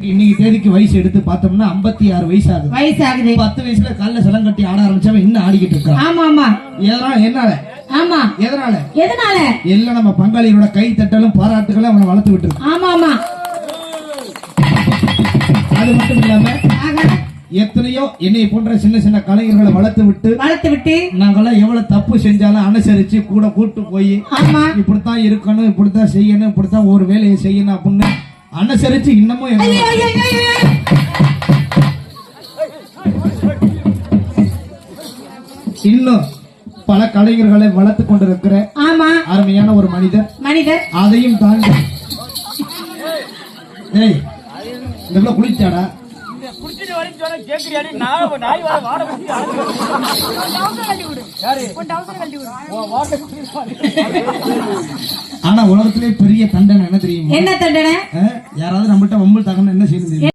இன்னைக்கு தேதிக்கு வயசு எடுத்து பார்த்தோம்னா 56 ஆறு வயசு ஆகுது வயசாகுது. பத்து வயசுல கால்ல சலம் கட்டி ஆட ஆரம்பிச்சவன் இன்னும் ஆடிக்கிட்டு இருக்கான். ஆமா ஆமா. எதனால? என்னால ஆமா. எதனால? எதனால? எல்லாம் நம்ம பங்காளியோட கை தட்டலும் பாராட்டுகளும் அவனை வளர்த்து விட்டுருக்கு. ஆமா ஆமா. அது மட்டும் இல்லாம எத்தனையோ என்னை போன்ற சின்ன சின்ன கலைஞர்களை வளர்த்து விட்டு வளர்த்து விட்டு நாங்கெல்லாம் எவ்வளவு தப்பு செஞ்சாலும் அனுசரிச்சு கூட கூட்டு போய் ஆமா. இப்படித்தான் இருக்கணும் இப்படித்தான் செய்யணும் இப்படித்தான் ஒரு வேலையை செய்யணும் அப்படின்னு அனுசரிச்சு இன்னமும். இன்னும் பல கலைஞர்களை வளர்த்து கொண்டிருக்கிற ஆமா. அருமையான ஒரு மனிதர். மனிதர். அதையும் தாண்டி ஏய் இந்த குளிச்சாடா. ஆனா உலகத்திலே பெரிய தண்டனை என்ன தெரியுமா? என்ன தண்டனை? யாராவது நம்மகிட்ட வம்பல் தகன என்ன செய்யணும்